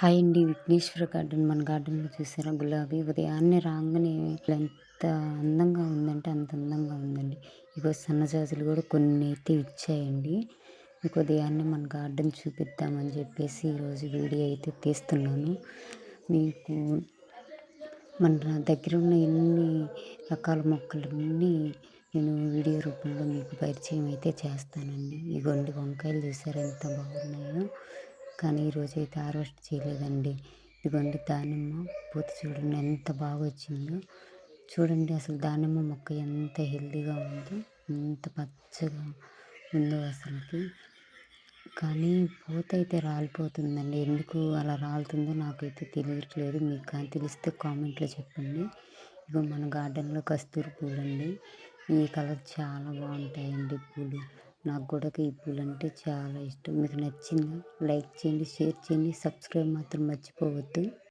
Hi అండి Vighneshwara garden మన గార్డెన్లో చూసారా గులాబీ ఉదయాన్నే రాగానే ఎంత అందంగా ఉందంటే అంత అందంగా ఉందండి. ఇగో సన్నజాజులు కూడా కొన్ని అయితే ఇచ్చాయండి. మీకు ఉదయాన్నే మన గార్డెన్ చూపిద్దామని చెప్పేసి ఈరోజు వీడియో అయితే తీస్తున్నాను. మీకు మన దగ్గర ఉన్న ఎన్ని రకాల మొక్కలన్నీ నేను వీడియో రూపంలో మీకు పరిచయం అయితే చేస్తానండి. ఇగోండి వంకాయలు చూసారు ఎంత బాగున్నాయో. కానీ ఈరోజు అయితే హార్వెస్ట్ చేయలేదండి. ఇదిగోండి దానిమ్మ పూత చూడండి ఎంత బాగా వచ్చిందో చూడండి అసలు దానిమ్మ మొక్క ఎంత హెల్దీగా ఉందో ఎంత పచ్చగా ఉందో అసలుకి. కానీ పూత అయితే రాలిపోతుందండి. ఎందుకు అలా రాలుతుందో నాకైతే తెలియట్లేదు. మీకు కానీ తెలిస్తే కామెంట్లో చెప్పండి. ఇగో మన గార్డెన్లో కస్తూరి పూలు అండి ఈ కలర్ చాలా బాగుంటాయండి పూలు. నాకు కూడా ఈ పూలు అంటే చాలా ఇష్టం. మీకు నచ్చిందా? లైక్ చేయండి షేర్ చేయండి సబ్స్క్రైబ్ మాత్రం మర్చిపోవద్దు.